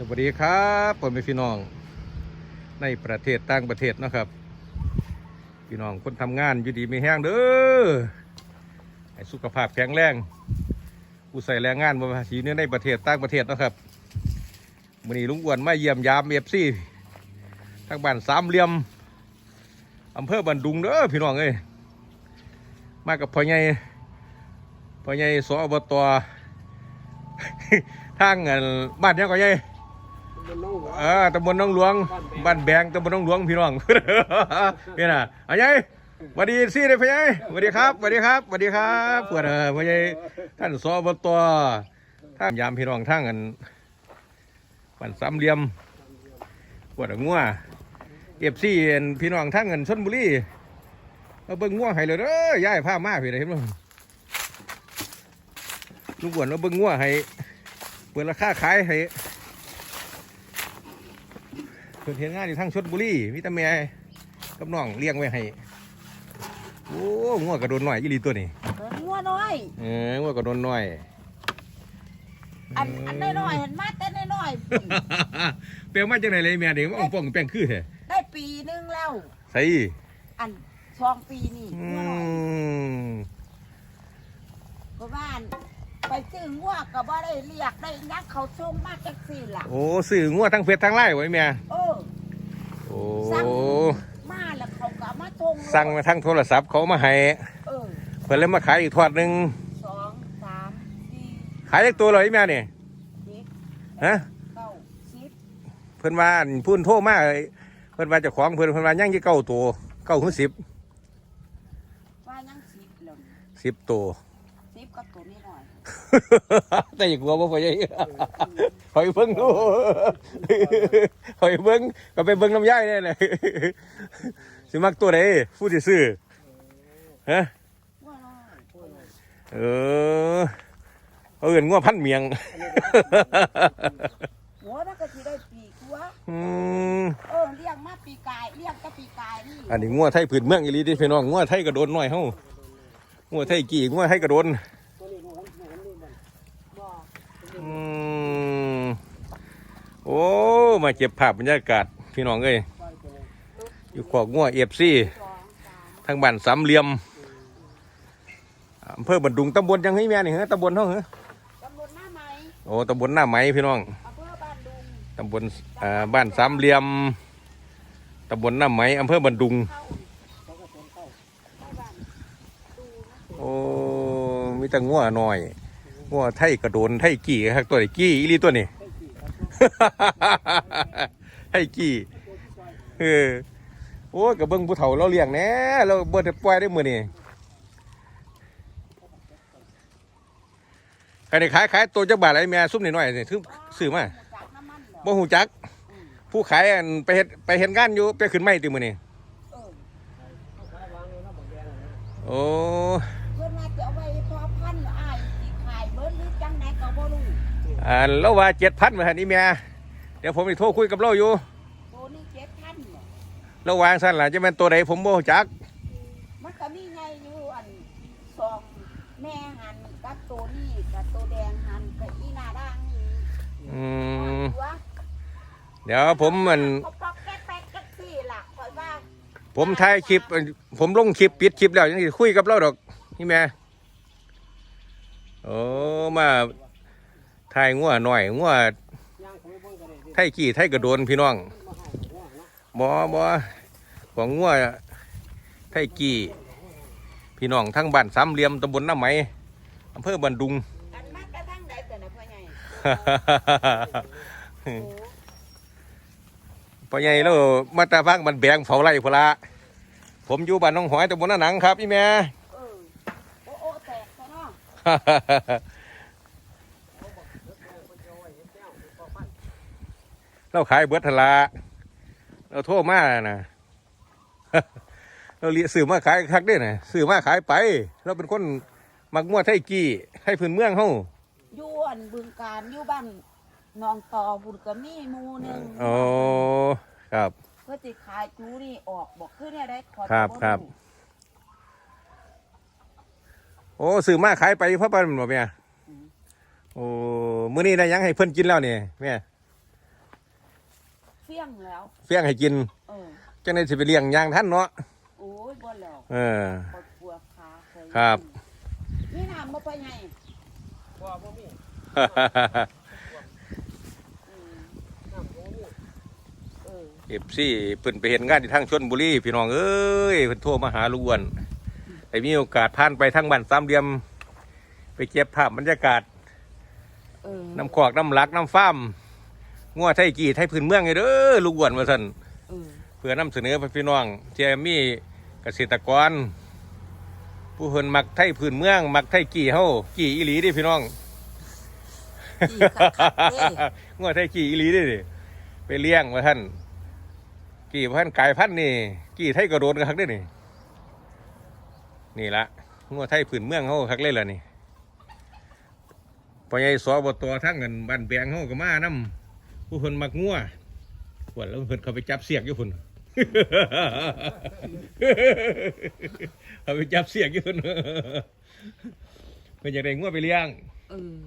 สวัสดีครับผมเป็นพี่น้องในประเทศต่างประเทศนะครับ พี่น้องคนทำงานอยู่ดีไม่แห้งเด้อให้สุขภาพแข็งแรงผู้ใส่แรงงานบนภาษีเนี่ยในประเทศต่างประเทศนะครับวันนี้ลุงอ้วนมาเยี่ยมยามเอฟซีทางบ้านสามเหลี่ยมอำเภอบันดุงเด้อพี่น้องเอ้ยมากับพ่อใหญ่พ่อใหญ่สอบตทางอันบ้านเนี้ยก็ใหญ่ องหัวเออตำบลหน้องหลวงบ้านแบงตำบลหน้องหลวงพี่น้องนี่นะอันยัยสวัสดีซี่เลยพี่ยัยสวัสดีครับสวัสดีครับสวัสดีครับเพื่อนเออพี่ยัยท่านสอบตท่านยามพี่น้องทั้งกันบ้านสามเหลี่ยมปวดงัวเอฟซีพี่น้องทั้งกันชนบุรีเอาเบิ้งงัวให้เลยเด้อย่ายผ้ามาพี่เลยเห็นมั้ลุงอ้วนเอาเบิ้งงัวให้เปิดราคาขายให้เพิ่นเห็นงานอยู่ทางชลบุรีมีแต่แม่กับน้องเลี้ยงไว้ให้โอ้งัวกระโดนหน่อยอีหลีตัวนี้งัวน้อย เอองัวกระโดนหน่อย อันอันน้อยๆเห็นมาแต่น้อยเปลวมาจังไหนเลยแม่เด็กว่าอ่องป่องแป้งคือแท้ๆได้ปีนึงแล้วใส่อันสองปีนี่อืงัวน้อยมเพราะว่าอัน ไปซื้องัวก็บ่ได้เรียกได้ยักเขาส่งมาจักสี่ล่ะ โอ้สื่องัวทั้งเฟซทั้งไลน์ไว้แม่เออ โอ้สั่ง มาแล้วเขาก็เอามาส่งสั่งมาทั้งโทรศัพท์เขามาให้เออเพิ่นเลยมาขายอีกทอดหนึงสองสามสี่ขายอีกตัวเลยแม่นี่สิบฮะเก้าสิบเพิ่นว่าอั่นพูนโทรมาเพิ่นว่าเจ้าของเพิ่นเพิ่นว่ายังยี่เก้าตัวเก้าถึงสิบว่ายังสิบแล้วสิบตัว สิบกับตัวนี้หน่อย แต่อย่ากลัวบ่พ่อใหญ่คอยเบิ่งดูคอยเบิ่งก็ไปเบิ่งน้ำย่ายแน่เลยสิมักตัวใดผู้ที่ซื้อฮะงัวน้อยเออเอาเงินงัวพันเมียงหัวมันก็สิได้ปีกว่าอืมเออเลี้ยงมาปีกายเลี้ยงก็ปีกายนี่อันนี้งัวไทยพื้นเมืองอีหลีเดิพี่น้องงัวไทยกระโดนหน่อยเฮางัวไทยกี่งัวไทยกระโดน ตัวนี้หัวหัวนี่มัน บ่ อืม โอ้ มาเก็บภาพบรรยากาศพี่น้องเอ้ยไปตัวนี้อยู่ขอกงัวเอฟซีสองสามทางบ้านสามเหลี่ยมอำเภอบันดุงตำบลยังให้แม่นี่เหรอตำบลเท่าเหรอตำบลหน้าไหมโอ้ตำบลหน้าไหมพี่น้องอำเภอบ้านดุงตำบลอ่าบ้านสามเหลี่ยมตำบลหน้าไหมอำเภอบันดุงเข้าเขาก็ต้นเข้าให้บ้านดูนะโอ้มีแต่งัวหน่อยงัวไทยกระโดนไทยกี่ครับตัวนี้กี่อีหลีตัวนี้ ได้กี่เออโอ้ยกับเบิ้งผู้เฒ่าเราเลี้ยงแน่เราเบิ้งปล่อยได้มือนี่ใครได้ขายขายตัวจักบาทอะไรแม่ซุ่มนิดหน่อยนี่ซื้อมาจากน้ำมันเหรอบ่หูจัก ผู้ขายอันไปเฮ็ดไปเห็นงานอยู่ไปขึ้นไม้ติมือนี้เอ อ่าเราว่า7,000มาหั่นนี่แม่เดี๋ยวผมสิโทรคุยกับเราอยู่ตัวนี้เจ็ดพันเหรอเราวางซั่นล่ะจะแม่นตัวใดผมบ่ฮู้จักมันก็มีไงอยู่อันสองแม่หันกับตัวนี้กับตัวแดงหันกับอีหนาด่างนี่อืมตัวเดี๋ยวผมมันเขาปอกแก๊กแป๊กแก๊กซี่ล่ะคอยว่าผมถ่ายคลิป ผมลงคลิปปิดคลิปแล้วยังสิคุยกับเราดอกนี่แม่โอ้มาถ่ายงัวหน่อยงัวไม่เบิ่งกันเลยดิไทยกี่ไทยกระโดนพี่น้องมาให้หัวนะบ่บ่ของงัวไทยกี่พี่น้องทั้งบ้านสามเหลี่ยมตำบลน้ำไหมอำเภอบันดุงพ่อใหญ่แล้วมาตาพักมันแบงเฝ้าไร่พละผมอยู่บ้านน้องหอยตำบลน้าหนังครับพี่แม่ เออโอ้โอ้แตกซะเนาะเราขายเบิดทนละเราโทษมานะเราเลียซื้อมาขายคักเด้นะซื้อมาขายไป เราเป็นคนมักมั่วไทยกี้ให้พื้นเมืองเฮาอยู่อันบึงการอยู่บ้านหนองต่อบุญก็มีหมู่หนึงโอ้ครับเพื่อสิขายจูนี่ออกบอกคือเนี่ยได้ขอครับครับโอ้ซื้อมาขายไปเพราะปันบ่แม่โอ้มื้อนี้ได้หยังให้เพิ่นกินแล้วนี่แม่ เฟี้ยงแล้วเฟี้ยงให้กินเออจังได๋สิไปเลี้ยงอย่างท่านเนาะโอ้ยบ่แล้วเออ ปวดปวดขาเคยครับ นี่น้ำบ่ไปไงว่าบ่มีอืมน้ำบ่มีเออเอฟซีเพิ่นไปเห็นงานที่ทางชนบุรีพี่น้องเอ้ยเพิ่นโทรมาหาลุงอ้วนได้มีโอกาสผ่านไปทางบ้านสามเหลี่ยม ไปเก็บภาพบรรยากาศเออน้ำขอกน้ำหลักน้ำฟ้าร์ม งัวไทยกี่ไทยพื้นเมืองไงเด้อลุงอ้วนว่าซั่นเออเพื่อนำเสนอไปพี่น้องเที่ยมีเกษตรกร ผู้เพิ่นมักไทยพื้นเมือง มักไทยกี่เฮากี่อีหลีเดิพี่น้องกี่คักๆเด้งัวไทยกี่อีหลีเดิไปเลี้ยงว่าท่านกี่พันกายพันธุ์นี่ กี่ไทยกระโดดกันคักเด้นี่นี่ละงัวไทยพื้นเมืองเฮาคักเลยล่ะนี่ปใหญ่สอบตทั้งเงินบ้านแบงเฮาก็มานํ ผู้เพิ่นมักงัวปวดแล้วเพิ่นเขาไปจับเสียกอยู่พุ่นเขาไปจับเสียกอยู่พุ่นเพิ่นอยากได้งัวไปเลี้ยงเออ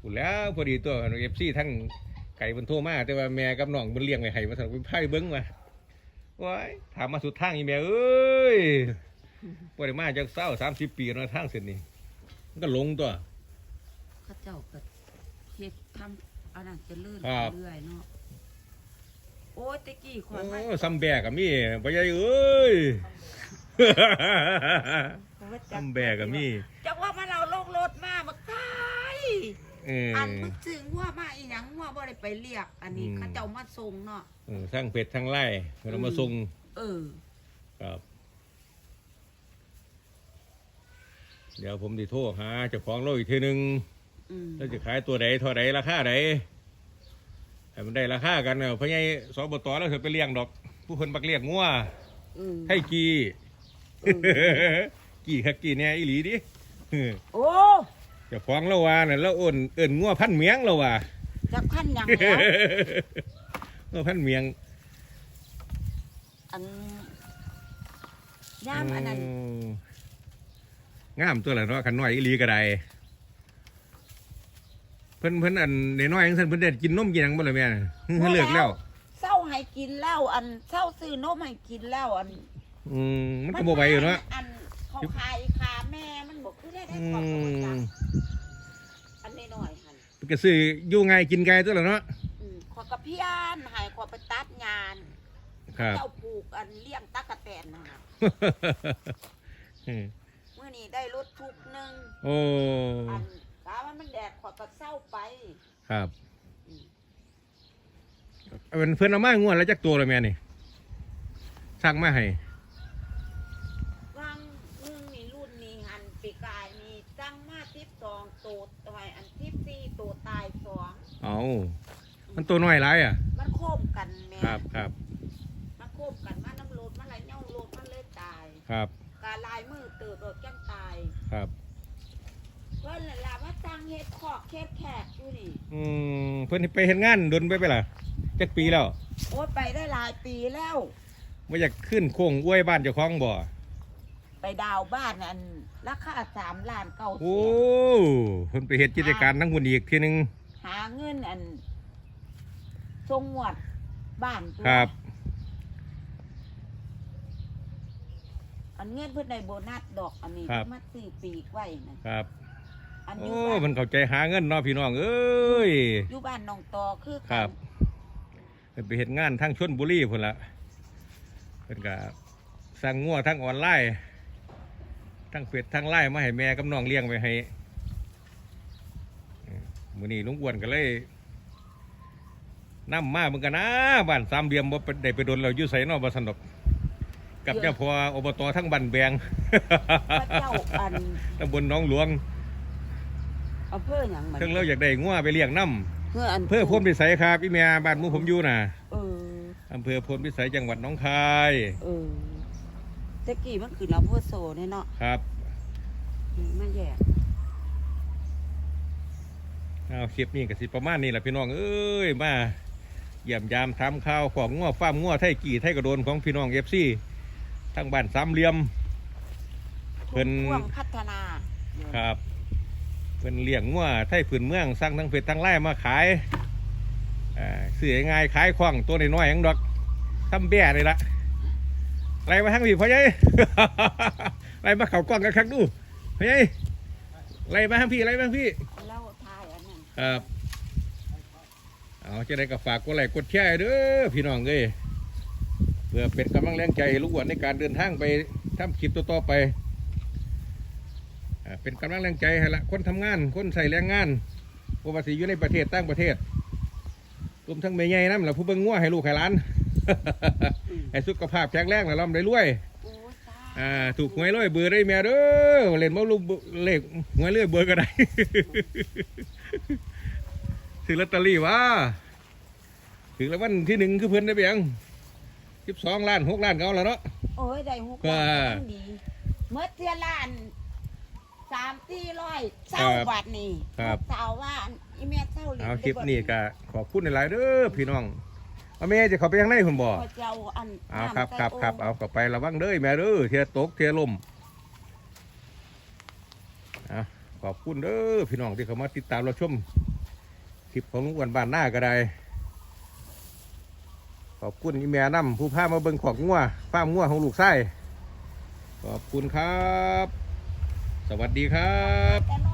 พูดแล้วพอดีตัวเอฟซีทั้งไก่บนโทรมาแต่ว่าแม่กับน้องมันเลี้ยงไว้ให้มาสั่งไปไพ่เบิ้งมาว้ายถามมาสุดทางอีแม่เอ้ยปวดมาจากเศร้าสามสิบปีแล้วทางเส้นนี้มันก็หลงตัวเข้าเจ้าก็เฮ็ดทำ อันนั้นเจะเลื่อนครับ เรื่อยๆเนาะโอ้ยตะกี้ข่โอ้อยมาซัมแบกกับมีปใหญ่เอ้ย ซัมแบกกับมีจักว่ามาเราลงรถมามาไกลเออ อันมึงจึงว่ามาอีหยังว่าบ่ได้ไปเรียก อันนี้อืม เขาเจ้ามาส่งเนาะ เออทั้งเป็ดทั้งไล่เรามาส่งเออ ครับ เดี๋ยวผมจะโทรหาเจ้าของโลกอีกทีหนึ่งอืม แล้วจะขายตัวใดเท่าใดราคาใดให้มันได้ราคากันเนาะเพราะไงสบตแล้วเธอไปเลี้ยงดอก ผู้คนบักเลี้ยงงัวอืมให้กี่เออกี่คักกี่แน่อีหลีดิเออโอ้เจะฟ้าของเราว่าน่ะแล้วอ่นเอิ่นงัวพันเมียงเราว่าจักพันหยังแล้วงัวพันเมียงอันย่ามอันนั้นโงามตัวละเนาะขันน้อยอีหลีก็ได้ เพิ่นเพิ่นอันน้อยๆจังซั่นเพิ่นได้กินนมกินหยังบ่ล่ะแม่น่ะเพิ่นเลิกแล้ว เศร้าให้กินแล้วอันเศร้าซื้อนมให้กินแล้วอันอืมมันก็บ่ไหวอยู่เนาะอันเขาขายขาแม่มันบอกคือได้ได้อืความกำลังใจมอันน้อยๆหันมันก็ซื้ออยู่ง่ายกินง่ายตัวละเนาะอืมขอยกระเพียนใหายขอยไปตัดงานครับ เจ้าปลูกอันเลี้ยงตักกะแตนนะเมื่อนี้ได้รถทุกหนึ่งโอ้ อันกาว่า มันแดดขอยก็เศร้าไป ครับเอาเป็นเพื่อนเอามางวดแล้วจักตัวเลยแม่นี่สั่งมาให้วางหนึ่งนี่รุ่นนี้หันปีกายนี่ตั้งมาทิพสองตัวต่อยอันทิพสี่ตัวตายสองเอามันตัวน้อยไรอะ มันโคมกันแม่ครับครับมันโคบกันมาน้ำโลดมันไหลเน่าโลดมันเลยตาย ครับ กาลายมือเติบโดดจังตายครับเพิ่นังเฮ็ดขอกเฮ็ดแขกอยู่นี่ อืมเพื่อนไปเห็นงานดนไปไปล่ะจักปีแล้วโอ้ยไปได้หลายปีแล้วว่อยากขึ้นโค้งอ้วยบ้านเจ้าของบ่ไปดาวบ้านอันราคาสามล้านเก้าโอ้เพิ่นไปเฮ็ดกิจการทั้งคนอีกทีหนึงหาเงินอันทรงหวดบ้านตัวครับ อันเงินเพิ่นได้โบนัสดอกอันนี้ครับ มาซื้อปีกไว้นะครับ อันอโอ้ยู่บ้านมันเข้าใจหาเงินเนาะพี่น้องเอ้ย อยู่บ้านหนองตอคือคกัรันบเพิ่นไปเห็นงานทั้งชนบุรีพุ่นละเพิ่นก็สั่งงัวทั้งออนไลน์ทั้งเป็ดทั้งไล่มาให้แม่กับน้องเลี้ยงไว้ให้เอ้อมื้อนี้ลุงอ้วนก็เลยนำมาเหมือนกันนะบ้านสามเหลี่ยมบ่ได้ไปโดนเราอยู่ไสเนาะบ่สนุกกับเจ้าพ่ออบตทั้งบ้านแบง พระเจ้าอันตำบลหนองหลวง อำเภอหยังมันเพิ่งเราอยากได้งัวไปเลี้ยงน้ำเพื่ออันอำเภอพลพิสัยครับพี่แม่บ้านหมู่ผมอยู่น่ะเออ อำเภอพลพิสัยจังหวัดหนองคายเออแตะกี้มันคือลำโพโซเนี่ยเนาะครับมาแย่เอาคลิปนี้ก็สิประมาณนี้แหละพี่น้องเอ้ยมาเยี่ยมยามทำข่าวของง้อฟ้าร์มง้อไทยกี่ไทยกระโดนของพี่น้องเอฟซีทั้งบ้านสามเหลี่ยม เพิ่นช่วงพัฒนาครับ เป็นเลี้ยงง้อไทยผืนเมืองสร้างทั้งเพชรทั้งไร่มาขายอ่าซื้อง่ายๆขายคล่องตัวน้อยๆหยังดอกทำแบ่เลยละไรมาทั้งพี่พ่อใหญ่ไรมาเขากล้องกันครั้งดูพ่อใหญ่ไรมาทั้งพี่ไรมาทั้งพี่เล่าทายอันนั้นครับเอาจะได้กับฝากกดไลค์กดแชร์เด้อพี่น้องเอ้ยเพื่อเป็นกำลังแรงใจให้ลูกอ้วนในการเดินทางไปทำคลิปต่อๆไปอ่า เป็นกำลังแรงใจให้ละคนทำงาน คนใส่แรงงานปกติอยู่ในประเทศต่างประเทศรวมทั้งเมย์ใหญ่นั่นแหละผู้เบิ่งงัวให้ลูกให้หลานให้สุขภาพแข็งแรงและร่ำได้รวยโอ้ตาอ่าถูกหวยร้อยเบอร์ได้แม่เด้อเล่นบ่ลูกเลขหวยเรื่อยเบอร์ก็ได้ซื้อลอตเตอรี่วะถึงแล้ววันที่หนึ่งคือเพิ่นได้เพียงสิบสองล้านหกล้านก็เอาแล้วเนาะโอ้ยได้หุกว่ายังดีเมื่อเทียล้าน สามสี่ร้อยเศร้าครับบาทนี่ครับเศร้าว่าอีเมียเศร้าหลีเอาคลิปนี้ก็ขอบคุณหลายๆเด้อพี่น้องเอาแม่จะเข้าไปยังไงคุณบ่พอเจ้าอันเอาครับน้ำใส่ครับครับโอ่งเอาเข้าไประวังเด้อแม่เด้อเทียตกเทียลมเอาขอบคุณเด้อพี่น้องที่เข้ามาติดตามเราชมคลิปของลุงอ้วนบ้านหน้าก็ได้ ขอบคุณอีแม่น้ำผู้พามาเบิ่งของงัวฟาร์มงัวของลูกไส้ขอบคุณครับ สวัสดีครับ